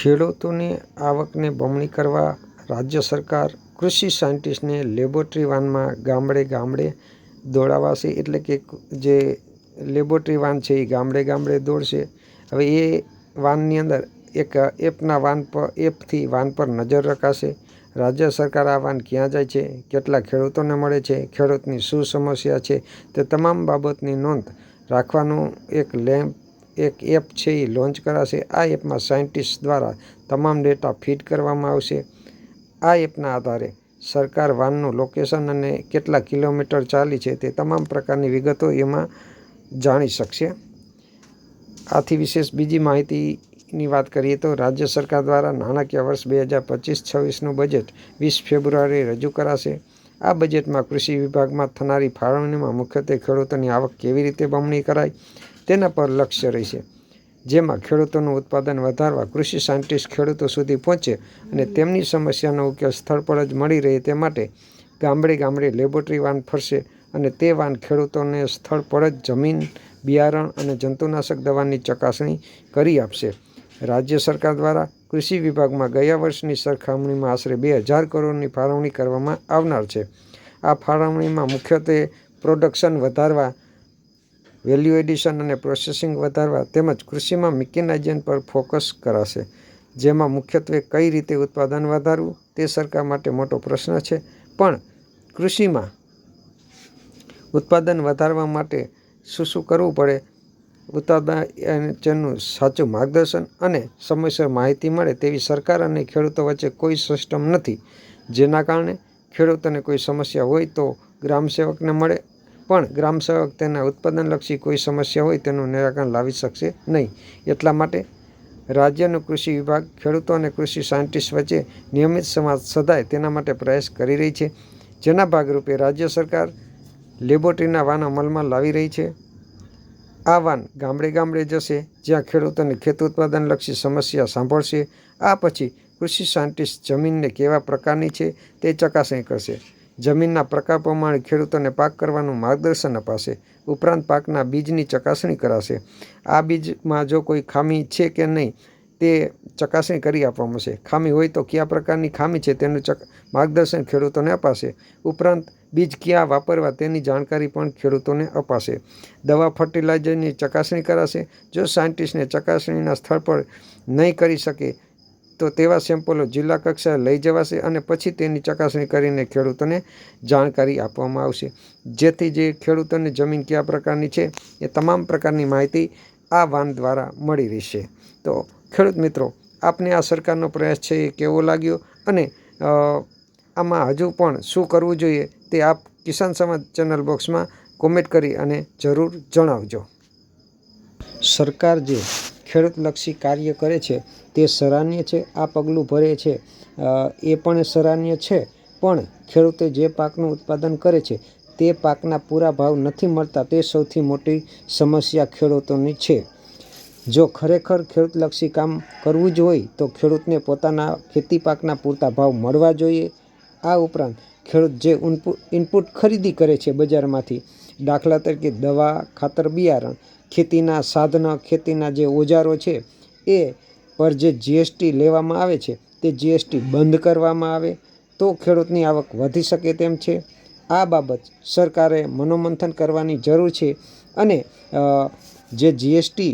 ખેડૂતોની આવકને બમણી કરવા રાજ્ય સરકાર કૃષિ સાયન્ટિસ્ટને લેબોરેટરી વાનમાં ગામડે ગામડે દોડાવાશે. એટલે કે જે લેબોરેટરી વાન છે એ ગામડે ગામડે દોડશે. હવે એ વાનની અંદર એક એપના વાન પર એપથી વાન પર નજર રખાશે. રાજ્ય સરકાર આ વાન ક્યાં જાય છે? કેટલા ખેડૂતોને મળે છે? ખેડૂતની શું સમસ્યા છે? તે તમામ બાબતની નોંધ રાખવાનું એક લેમ્પ એક એપ છે એ લોન્ચ કરાશે. આ એપમાં સાયન્ટિસ્ટ દ્વારા તમામ ડેટા ફીડ કરવામાં આવશે. આ એપના આધારે સરકાર વાનનું લોકેશન અને કેટલા કિલોમીટર ચાલી છે તે તમામ પ્રકારની વિગતો એમાં જાણી શકશે. આથી વિશેષ બીજી માહિતીની વાત કરીએ તો રાજ્ય સરકાર દ્વારા નાણાકીય વર્ષ બે હજાર પચીસ છવ્વીસનું બજેટ વીસ ફેબ્રુઆરીએ રજૂ કરાશે. આ બજેટમાં કૃષિ વિભાગમાં થનારી ફાળવણીમાં મુખ્યત્વે ખેડૂતોની આવક કેવી રીતે બમણી કરાય? તેના પર લક્ષ્ય રહેશે. જેમાં ખેડૂતોનું ઉત્પાદન વધારવા કૃષિ સાયન્ટિસ્ટ ખેડૂતો સુધી પહોંચે અને તેમની સમસ્યાનો ઉકેલ સ્થળ પર જ મળી રહે તે માટે ગામડે ગામડે લેબોરેટરી વાન ફરશે અને તે વાન ખેડૂતોને સ્થળ પર જ જમીન, બિયારણ અને જંતુનાશક દવાની ચકાસણી કરી આપશે. રાજ્ય સરકાર દ્વારા કૃષિ વિભાગમાં ગયા વર્ષની સરખામણીમાં આશરે બે હજાર કરોડની ફાળવણી કરવામાં આવનાર છે. આ ફાળવણીમાં મુખ્યત્વે પ્રોડક્શન વધારવા વેલ્યુ એડિશન અને પ્રોસેસિંગ વધારવા તેમજ કૃષિમાં મિકેનાઇઝેશન પર ફોકસ કરાશે. જેમાં મુખ્યત્વે કઈ રીતે ઉત્પાદન વધારવું તે સરકાર માટે મોટો પ્રશ્ન છે. પણ કૃષિમાં ઉત્પાદન વધારવા માટે શું શું કરવું પડે? ઉત્પાદનનું સાચું માર્ગદર્શન અને સમયસર માહિતી મળે તેવી સરકાર અને ખેડૂતો વચ્ચે કોઈ સિસ્ટમ નથી. જેના કારણે ખેડૂતોને કોઈ સમસ્યા હોય તો ગ્રામસેવકને મળે પણ ગ્રામસેવક તેના ઉત્પાદનલક્ષી કોઈ સમસ્યા હોય તેનું નિરાકરણ લાવી શકશે નહીં. એટલા માટે રાજ્યનો કૃષિ વિભાગ, ખેડૂતો અને કૃષિ સાયન્ટિસ્ટ વચ્ચે નિયમિત સંવાદ સધાય તેના માટે પ્રયાસ કરી રહી છે. જેના ભાગરૂપે રાજ્ય સરકાર લેબોરેટરીના વાન અમલમાં લાવી રહી છે. આ વાન ગામડે ગામડે જશે, જ્યાં ખેડૂતોને ખેત ઉત્પાદનલક્ષી સમસ્યા સાંભળશે. આ પછી કૃષિ સાયન્ટિસ્ટ જમીનને કેવા પ્રકારની છે તે ચકાસણી કરશે. જમીનના પ્રકાર પ્રમાણે ખેડૂતોને પાક કરવાનું માર્ગદર્શન અપાશે. ઉપરાંત પાકના બીજની ચકાસણી કરાશે. આ બીજમાં જો કોઈ ખામી છે કે નહીં, તે ચકાસણી કરી આપવામાં આવશે. ખામી હોય તો કયા પ્રકારની ખામી છે તેનું ચક, માર્ગદર્શન ખેડૂતોને અપાશે. ઉપરાંત બીજ ક્યાં વાપરવા તેની જાણકારી પણ ખેડૂતોને અપાશે. દવા ફર્ટિલાઇઝરની ચકાસણી કરાશે. જો સાયન્ટિસ્ટને ચકાસણીના સ્થળ પર નહીં કરી શકે તો તેવા સેમ્પલો જિલ્લા કક્ષાએ લઈ જવાશે અને પછી તેની ચકાસણી કરીને ખેડૂતોને જાણકારી આપવામાં આવશે. જેથી જે ખેડૂતોને જમીન કયા પ્રકારની છે એ તમામ પ્રકારની માહિતી આ વાન દ્વારા મળી રહેશે. તો ખેડૂત મિત્રો, આપને આ સરકારનો પ્રયાસ છે એ કેવો લાગ્યો? અને આમાં હજુ પણ શું કરવું જોઈએ તે આપ કિસાન સમાજ ચેનલ બોક્સમાં કોમેન્ટ કરી અને જરૂર જણાવજો. સરકાર જે ખેડૂતલક્ષી કાર્ય કરે છે તે સરાહનીય છે, આ પગલું ભરે છે. એ પણ સરાહનીય છે, પણ ખેડૂતે જે પાકનું ઉત્પાદન કરે છે, તે પાકના પૂરા ભાવ નથી મળતા. તે સૌથી મોટી સમસ્યા ખેડૂતોની છે. જો ખરેખર ખેડૂતલક્ષી કામ કરવું જ હોય, તો ખેડૂતને પોતાના ખેતી પાકના પૂરતા ભાવ મળવા જોઈએ. આ ઉપરાંત, ખેડૂત જે ઇનપુટ ખરીદી કરે છે બજારમાંથી, દાખલા તરીકે દવા, ખાતર બિયારણ, ખેતીના સાધનો, ખેતીના જે ઓજારો છે, એ પર જે જીએસટી લેવામાં આવે છે, તે જીએસટી બંધ કરવામાં આવે, તો ખેડૂતની આવક વધી શકે તેમ છે. આ બાબત સરકારે મનોમંથન કરવાની જરૂર છે અને જે જીએસટી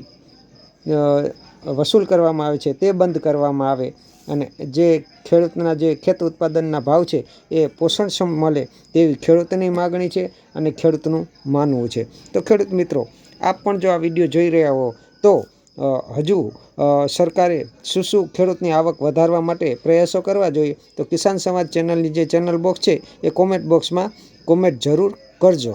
વસૂલ કરવામાં આવે છે, તે બંધ કરવામાં આવે અને જે ખેડૂતના જે ખેત ઉત્પાદનના ભાવ છે, એ પોષણક્ષમ મળે તેવી ખેડૂતની માગણી છે અને ખેડૂતનું માનવું છે. તો ખેડૂત મિત્રો, આપ પણ જો આ વીડિયો જોઈ રહ્યા હો, તો હજુ સરકારે શું શું ખેડૂતની આવક વધારવા માટે પ્રયાસો કરવા જોઈએ, તો કિસાન સમાજ ચેનલની જે ચેનલ બોક્સ છે, એ કોમેન્ટ બોક્સમાં કોમેન્ટ જરૂર કરજો.